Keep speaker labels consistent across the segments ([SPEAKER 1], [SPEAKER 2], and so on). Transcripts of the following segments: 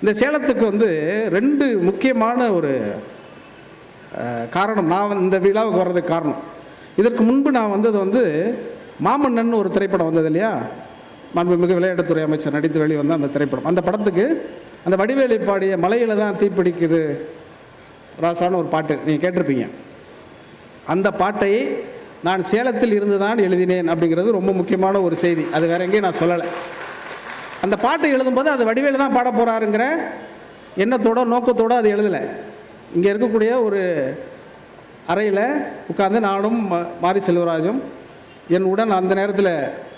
[SPEAKER 1] இந்த சேலத்துக்கு வந்து ரெண்டு முக்கியமான ஒரு காரணம். நான் இந்த விழாவுக்கு வர்றதுக்கு காரணம். இதற்கு முன்பு நான் வந்தது வந்து மாமன்னன் ஒரு திரைப்படம் வந்தது இல்லையா? மாண்புமிகு விளையாட்டுத்துறை அமைச்சர் நடித்து வெளிவந்த அந்த திரைப்படம். அந்த படத்துக்கு அந்த வடிவேலி பாடிய மலையில் தான் தீப்பிடிக்குது ராசான்னு ஒரு பாட்டு நீங்கள் கேட்டிருப்பீங்க. அந்த பாட்டை நான் சேலத்தில் இருந்து தான் எழுதினேன் அப்படிங்கிறது ரொம்ப முக்கியமான ஒரு செய்தி. அது வேற எங்கேயும் நான் சொல்லலை. அந்த பாட்டை எழுதும்போது அது வடிவேலு தான் பாட போகிறாருங்கிற எண்ணத்தோட நோக்கத்தோட அது எழுதலை. இங்கே இருக்கக்கூடிய ஒரு அறையில் உட்கார்ந்து நானும் ம- மாரி செல்வராஜும் என் உடன் அந்த நேரத்தில்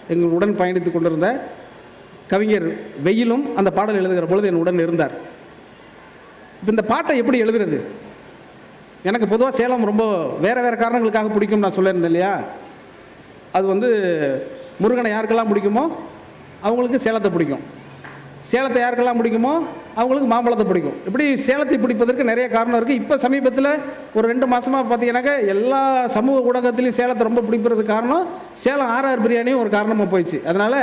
[SPEAKER 1] எங்கள் உடன் பயணித்து கொண்டிருந்த கவிஞர் வெயிலும் அந்த பாடல் எழுதுகிற பொழுது என் உடன் இருந்தார். இப்போ இந்த பாட்டை எப்படி எழுதுறது? எனக்கு பொதுவாக சேலம் ரொம்ப வேறு வேறு காரணங்களுக்காக பிடிக்கும் நான் சொல்லியிருந்தேன் இல்லையா? அது வந்து முருகனை யாருக்கெல்லாம் பிடிக்குமோ அவங்களுக்கு சேலத்தை பிடிக்கும். சேலத்தை யாருக்கெல்லாம் பிடிக்குமோ அவங்களுக்கு மாம்பழத்தை பிடிக்கும். இப்படி சேலத்தை பிடிப்பதற்கு நிறைய காரணம் இருக்குது இப்போ சமீபத்தில் ஒரு ரெண்டு மாதமாக பார்த்தீங்கன்னாக்கா எல்லா சமூக ஊடகத்திலையும் சேலத்தை ரொம்ப பிடிக்கிறதுக்கு காரணம் சேலம் ஆர்ஆர் பிரியாணியும் ஒரு காரணமாக போயிடுச்சு. அதனால்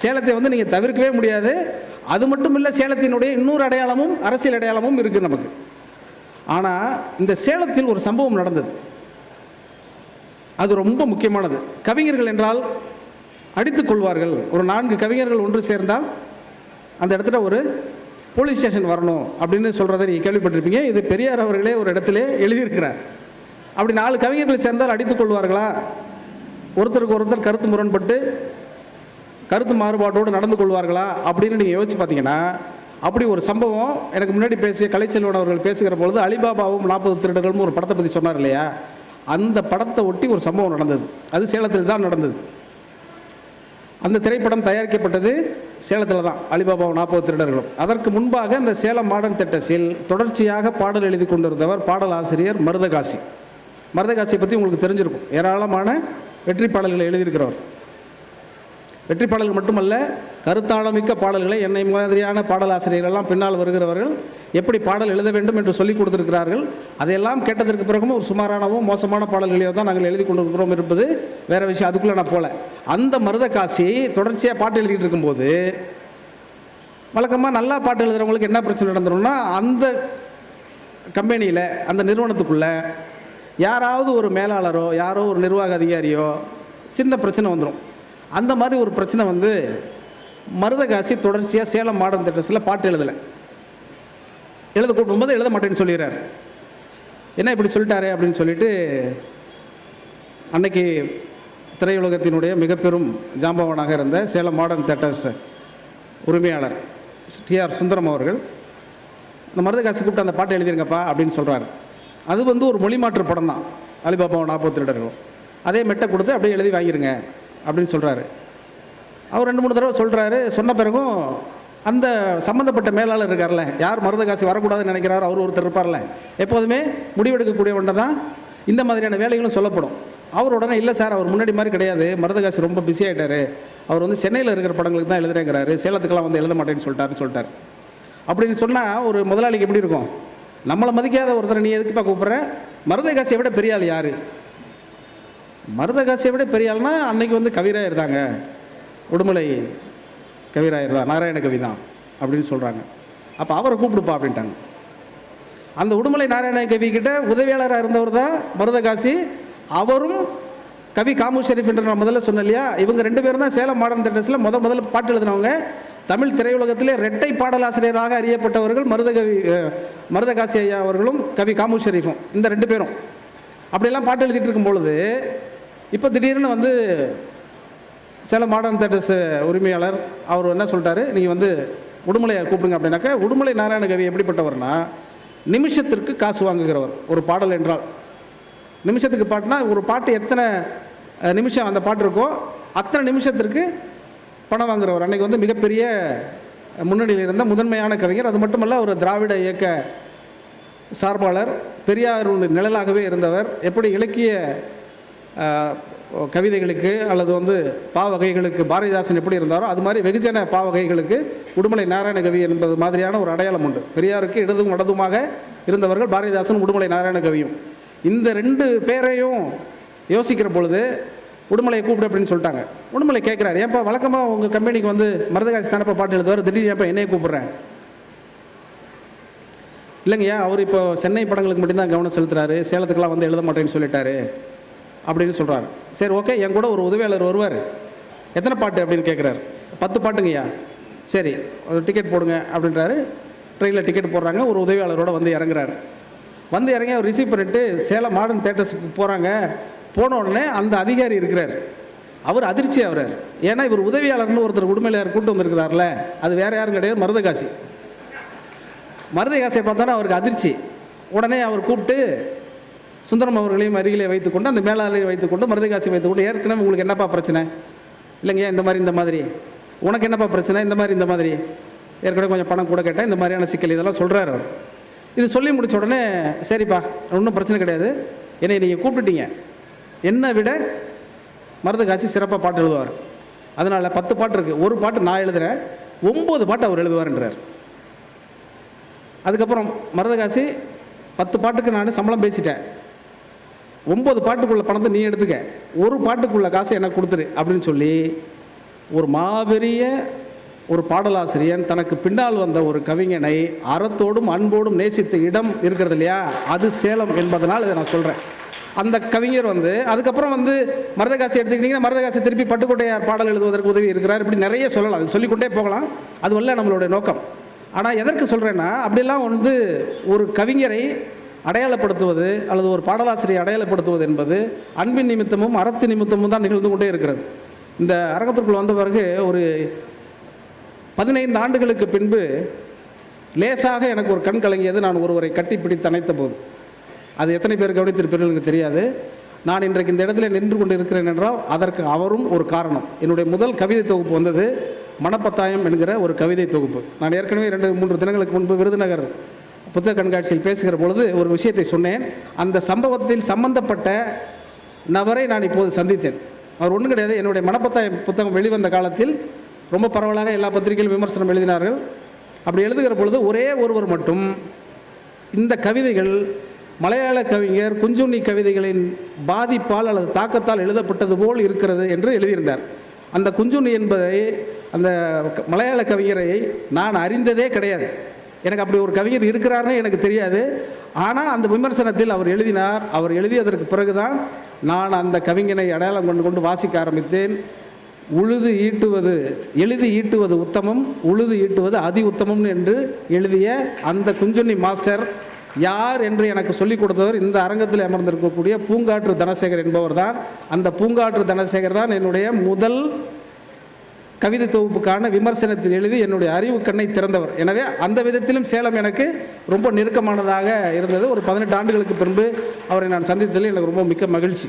[SPEAKER 1] சேலத்தை வந்து நீங்கள் தவிர்க்கவே முடியாது. அது மட்டும் இல்லை சேலத்தினுடைய இன்னொரு அடையாளமும் அரசியல் அடையாளமும் இருக்குது நமக்கு. ஆனால் இந்த சேலத்தில் ஒரு சம்பவம் நடந்தது. அது ரொம்ப முக்கியமானது. கவிஞர்கள் என்றால் அடித்துக் கொள்வார்கள். ஒரு நான்கு கவிஞர்கள் ஒன்று சேர்ந்தால் அந்த இடத்துல ஒரு போலீஸ் ஸ்டேஷன் வரணும் அப்படின்னு சொல்கிறத நீங்கள் கேள்விப்பட்டிருப்பீங்க. இது பெரியார் அவர்களே ஒரு இடத்துல எழுதியிருக்கிறார். அப்படி நாலு கவிஞர்கள் சேர்ந்தால் அடித்துக் கொள்வார்களா? ஒருத்தருக்கு ஒருத்தர் கருத்து முரண்பட்டு கருத்து மாறுபாட்டோடு நடந்து கொள்வார்களா? அப்படின்னு நீங்கள் யோசிச்சு பார்த்தீங்கன்னா அப்படி ஒரு சம்பவம் எனக்கு முன்னாடி பேசிய கலைச்செல்வன் அவர்கள் பேசுகிற பொழுது அலிபாபாவும் நாற்பது திருடர்களும் ஒரு படத்தை பற்றி சொன்னார் இல்லையா? அந்த படத்தை ஒட்டி ஒரு சம்பவம் நடந்தது. அது சேலத்தில் தான் நடந்தது. அந்த திரைப்படம் தயாரிக்கப்பட்டது சேலத்தில் தான் அலிபாபாவும் நாற்பது திருடர்களும். அதற்கு முன்பாக இந்த சேலம் மாடர்ன் திட்டத்தில் தொடர்ச்சியாக பாடல் எழுதி கொண்டிருந்தவர் பாடல் ஆசிரியர் மருதகாசி. மருதகாசியை பற்றி உங்களுக்கு தெரிஞ்சிருக்கும். ஏராளமான வெற்றி பாடல்களை எழுதியிருக்கிறவர். வெற்றி பாடல்கள் மட்டுமல்ல கருத்தாளமிக்க பாடல்களை என்னை மாதிரியான பாடலாசிரியர்கள்லாம் பின்னால் வருகிறவர்கள் எப்படி பாடல் எழுத வேண்டும் என்று சொல்லிக் கொடுத்திருக்கிறார்கள். அதையெல்லாம் கேட்டதற்கு பிறகும் ஒரு சுமாரானவும் மோசமான பாடல்களையோ தான் நாங்கள் எழுதி கொண்டிருக்கிறோம் இருப்பது வேறு விஷயம். அதுக்குள்ளே நான் போல. அந்த மருத காசி தொடர்ச்சியாக பாட்டு எழுதிட்டு இருக்கும்போது வழக்கமாக நல்லா பாட்டு எழுதுகிறவங்களுக்கு என்ன பிரச்சனை நடந்துரும்னா அந்த கம்பெனியில் அந்த நிறுவனத்துக்குள்ளே யாராவது ஒரு மேலாளரோ யாரோ ஒரு நிர்வாக அதிகாரியோ சின்ன பிரச்சனை வந்துடும் அந்த மாதிரி ஒரு பிரச்சனை வந்து மருதகாசி தொடர்ச்சியாக சேலம் மாடர்ன் தேட்டர்ஸில் பாட்டு எழுதலை. எழுத கூப்பிடும்போது எழுத மாட்டேன்னு சொல்லிடுறாரு. என்ன இப்படி சொல்லிட்டாரே அப்படின்னு சொல்லிட்டு அன்னைக்கு திரையுலகத்தினுடைய மிகப்பெரும் ஜாம்பவனாக இருந்த சேலம் மாடர்ன் தேட்டர்ஸ் உரிமையாளர் டிஆர் சுந்தரம் அவர்கள் இந்த மருதகாசி கூப்பிட்டு அந்த பாட்டை எழுதிருங்கப்பா அப்படின்னு சொல்கிறாரு அது வந்து ஒரு மொழி மாற்று படம் தான் அலிபாபா நாற்பது அதே மெட்டை கொடுத்து அப்படியே எழுதி வாங்கிருங்க. அப்படின்னு சொல்கிறாரு அவர் ரெண்டு மூணு தடவை சொல்கிறாரு சொன்ன பிறகும் அந்த சம்மந்தப்பட்ட மேலாளர் இருக்கார்ல யார் மருதகாசி வரக்கூடாதுன்னு நினைக்கிறாரோ அவர் ஒருத்தர் இருப்பார்ல எப்போதுமே முடிவெடுக்கக்கூடியவன்ட்ட தான் இந்த மாதிரியான வேலைகளும் சொல்லப்படும். அவர் உடனே இல்லை சார் அவர் முன்னாடி மாதிரி கிடையாது. மருதகாசி ரொம்ப பிஸி ஆகிட்டாரு அவர் வந்து சென்னையில் இருக்கிற படங்களுக்கு தான் எழுதுறேங்கிறாரு. சேலத்துக்கெல்லாம் வந்து எழுத மாட்டேன்னு சொல்லிட்டாருன்னு சொல்லிட்டார். அப்படின்னு சொன்னால் ஒரு முதலாளிக்கு எப்படி இருக்கும்? நம்மளை மதிக்காத ஒருத்தரை நீ எதுக்குப்பா கூப்பிட்ற? மருதகாசியை விட பெரிய ஆள் யார்? மருதகாசியை விட பெரிய ஆள்னா அன்னைக்கு வந்து கவிராயர் இருந்தாங்க உடுமலை கவிராயர் தான் நாராயண கவி தான் அப்படின்னு சொல்கிறாங்க அப்போ அவரை கூப்பிடுப்பா அப்படின்ட்டாங்க. அந்த உடுமலை நாராயண கவி கிட்ட உதவியாளராக இருந்தவர் தான் மருதகாசி அவரும் கவி காமு ஷெரீஃப் என்று நான் முதல்ல சொன்னேன் இல்லையா? இவங்க ரெண்டு பேரும் தான் சேலம் மாடர்ன் தேட்டர்ஸில் முத முதல்ல பாட்டு எழுதினவங்க. தமிழ் திரையுலகத்திலே இரட்டை பாடலாசிரியராக அறியப்பட்டவர்கள் மருதகவி மருதகாசி ஐயா அவர்களும் கவி காமு ஷெரீஃபும் இந்த ரெண்டு பேரும். அப்படியெல்லாம் பாட்டு எழுதிட்டு இருக்கும் பொழுது இப்போ திடீர்னு வந்து சில மாடர்ன் தேட்டர்ஸ் உரிமையாளர் அவர் என்ன சொல்லிட்டாரு? நீங்கள் வந்து உடுமலையை கூப்பிடுங்க அப்படின்னாக்கா உடுமலை நாராயணகவி எப்படிப்பட்டவர்னா நிமிஷத்திற்கு காசு வாங்குகிறவர் ஒரு பாடல் என்றால். நிமிஷத்துக்கு பாட்டுனா ஒரு பாட்டு எத்தனை நிமிஷம் அந்த பாட்டு இருக்கோ அத்தனை நிமிஷத்திற்கு பணம் வாங்குறவர் அன்றைக்கி வந்து மிகப்பெரிய முன்னணியில் இருந்த முதன்மையான கவிஞர். அது மட்டுமல்ல ஒரு திராவிட இயக்க சார்பாளர் பெரியார் நிழலாகவே இருந்தவர். எப்படி இலக்கிய கவிதைகளுக்கு அல்லது வந்து பாவகைகளுக்கு பாரதிதாசன் எப்படி இருந்தாரோ அது மாதிரி வெகுஜன பாவகைகளுக்கு உடுமலை நாராயணகவி என்பது மாதிரியான ஒரு அடையாளம் உண்டு. பெரியாருக்கு இடதும் இடதுமாக இருந்தவர்கள் பாரதிதாசன் உடுமலை நாராயணகவியும் இந்த ரெண்டு பேரையும் யோசிக்கிற பொழுது உடுமலையை கூப்பிடு அப்படின்னு சொல்லிட்டாங்க. உடுமலை கேட்குறாரு ஏன்ப்பா வழக்கமாக உங்கள் கம்பெனிக்கு வந்து மருதகாசி தானப்பா பாட்டு எழுதுவார்? திடீர்னு ஏன்ப்பா என்னைய கூப்பிட்றேன்? இல்லைங்கய்யா அவர் இப்போ சென்னை படங்களுக்கு மட்டும்தான் கவனம் செலுத்துறாரு சேலத்துக்கெல்லாம் வந்து எழுத மாட்டேன்னு சொல்லிட்டாரு. அப்படின்னு சொல்கிறாரு சரி ஓகே என் கூட ஒரு உதவியாளர் வருவார். எத்தனை பாட்டு அப்படின்னு கேட்குறாரு பத்து பாட்டுங்கய்யா. சரி ஒரு டிக்கெட் போடுங்க அப்படின்றாரு. ட்ரெயினில் டிக்கெட் போடுறாங்க ஒரு உதவியாளரோட வந்து இறங்குறாரு. வந்து இறங்கி அவர் ரிசீவ் பண்ணிட்டு சேலம் மாடர்ன் தேட்டர்ஸுக்கு போகிறாங்க போன உடனே அந்த அதிகாரி இருக்கிறார். அவர் அதிர்ச்சி ஆகிறார். ஏன்னா இவர் உதவியாளர்னு ஒருத்தர் உடுமையிலார் கூட்டு வந்திருக்கிறார்ல அது வேறு யாரும் கிடையாது மருதகாசி மருதகாசியை பார்த்தோன்னா அவருக்கு அதிர்ச்சி. உடனே அவர் கூப்பிட்டு சுந்தரம் அவர்களையும் அருகிலே வைத்துக்கொண்டு அந்த மேலாளரையும் வைத்துக்கொண்டு மருதகாசி வைத்துக்கொண்டு ஏற்கனவே உங்களுக்கு என்னப்பா பிரச்சனை? இல்லைங்க இந்த மாதிரி இந்த மாதிரி. உனக்கு என்னப்பா பிரச்சனை? இந்த மாதிரி இந்த மாதிரி. ஏற்கனவே கொஞ்சம் பணம் கூட கேட்டேன் இந்த மாதிரியான சிக்கல் இதெல்லாம் சொல்கிறாரு அவர். இது சொல்லி முடிச்ச உடனே சரிப்பா ஒன்றும் பிரச்சனை கிடையாது. என்னை நீங்கள் கூப்பிட்டுட்டீங்க. என்னை விட மருதகாசி சிறப்பாக பாட்டு எழுதுவார். அதனால் பத்து பாட்டு இருக்குது ஒரு பாட்டு நான் எழுதுகிறேன் ஒம்பது பாட்டு அவர் எழுதுவார்ன்றார். அதுக்கப்புறம் மருதகாசி பத்து பாட்டுக்கு நான் சம்பளம் பேசிட்டேன். ஒம்பது பாட்டுக்குள்ள பணத்தை நீ எடுத்துக்க. ஒரு பாட்டுக்குள்ள காசை எனக்கு கொடுத்துரு அப்படின்னு சொல்லி ஒரு மாபெரிய ஒரு பாடலாசிரியன் தனக்கு பின்னால் வந்த ஒரு கவிஞனை அறத்தோடும் அன்போடும் நேசித்த இடம் இருக்கிறது இல்லையா? அது சேலம் என்பதனால் இதை நான் சொல்கிறேன் அந்த கவிஞர் வந்து அதுக்கப்புறம் வந்து மருதகாசி எடுத்துக்கிட்டிங்கன்னா மருதகாசி திருப்பி பட்டுக்கோட்டையார் பாடல் எழுதுவதற்கு உதவி இருக்கிறார். இப்படி நிறைய சொல்லலாம். அது சொல்லிக்கொண்டே போகலாம். அது வல்ல நம்மளுடைய நோக்கம். ஆனால் எதற்கு சொல்கிறேன்னா அப்படிலாம் வந்து ஒரு கவிஞரை அடையாளப்படுத்துவது அல்லது ஒரு பாடலாசிரியை அடையாளப்படுத்துவது என்பது அன்பின் நிமித்தமும் அறத்து நிமித்தமும் தான் நிகழ்ந்து கொண்டே இருக்கிறது. இந்த அரங்கத்திற்குள் வந்த பிறகு ஒரு பதினைந்து ஆண்டுகளுக்கு பின்பு லேசாக எனக்கு ஒரு கண் கலங்கியது. நான் ஒருவரை கட்டி பிடித்து அணைத்த போது. அது எத்தனை பேர் கவனித்திருப்பீர்கள் எனக்கு தெரியாது. நான் இன்றைக்கு இந்த இடத்துல நின்று கொண்டு இருக்கிறேன் என்றால் அதற்கு அவரும் ஒரு காரணம். என்னுடைய முதல் கவிதை தொகுப்பு வந்தது மணப்பத்தாயம் என்கிற ஒரு கவிதை தொகுப்பு. நான் ஏற்கனவே ரெண்டு மூன்று தினங்களுக்கு முன்பு விருதுநகர் புத்தக கண்காட்சியில் பேசுகிற பொழுது ஒரு விஷயத்தை சொன்னேன். அந்த சம்பவத்தில் சம்பந்தப்பட்ட நபரை நான் இப்போது சந்தித்தேன். அவர் ஒன்றும் கிடையாது. என்னுடைய மனப்பத்தாயம் புத்தகம் வெளிவந்த காலத்தில் ரொம்ப பரவலாக எல்லா பத்திரிகையிலும் விமர்சனம் எழுதினார்கள். அப்படி எழுதுகிற பொழுது ஒரே ஒருவர் மட்டும் இந்த கவிதைகள் மலையாள கவிஞர் குஞ்சுண்ணி கவிதைகளின் பாதிப்பால் அல்லது தாக்கத்தால் எழுதப்பட்டது போல் இருக்கிறது என்று எழுதியிருந்தார். அந்த குஞ்சுண்ணி என்பதை அந்த மலையாள கவிஞரை நான் அறிந்ததே கிடையாது. எனக்கு அப்படி ஒரு கவிஞர் இருக்கிறாருன்னு எனக்கு தெரியாது. ஆனால் அந்த விமர்சனத்தில் அவர் எழுதினார். அவர் எழுதியதற்கு பிறகுதான் நான் அந்த கவிஞனை அடையாளம் கொண்டு கொண்டு வாசிக்க ஆரம்பித்தேன். உழுது ஈட்டுவது எழுதி ஈட்டுவது உத்தமம் உழுது ஈட்டுவது அதி உத்தமம் என்று எழுதிய அந்த குஞ்சுண்ணி மாஸ்டர் யார் என்று எனக்கு சொல்லிக் கொடுத்தவர் இந்த அரங்கத்தில் அமர்ந்திருக்கக்கூடிய பூங்காற்று தனசேகர் என்பவர் தான் அந்த பூங்காற்று தனசேகர் தான் என்னுடைய முதல் கவிதை தொகுப்புக்கான விமர்சனத்தில் எழுதி என்னுடைய அறிவு கண்ணை திறந்தவர். எனவே அந்த விதத்திலும் சேலம் எனக்கு ரொம்ப நெருக்கமானதாக இருந்தது. ஒரு பதினெட்டு ஆண்டுகளுக்கு பின்பு அவரை நான் சந்தித்ததில் எனக்கு ரொம்ப மிக்க மகிழ்ச்சி.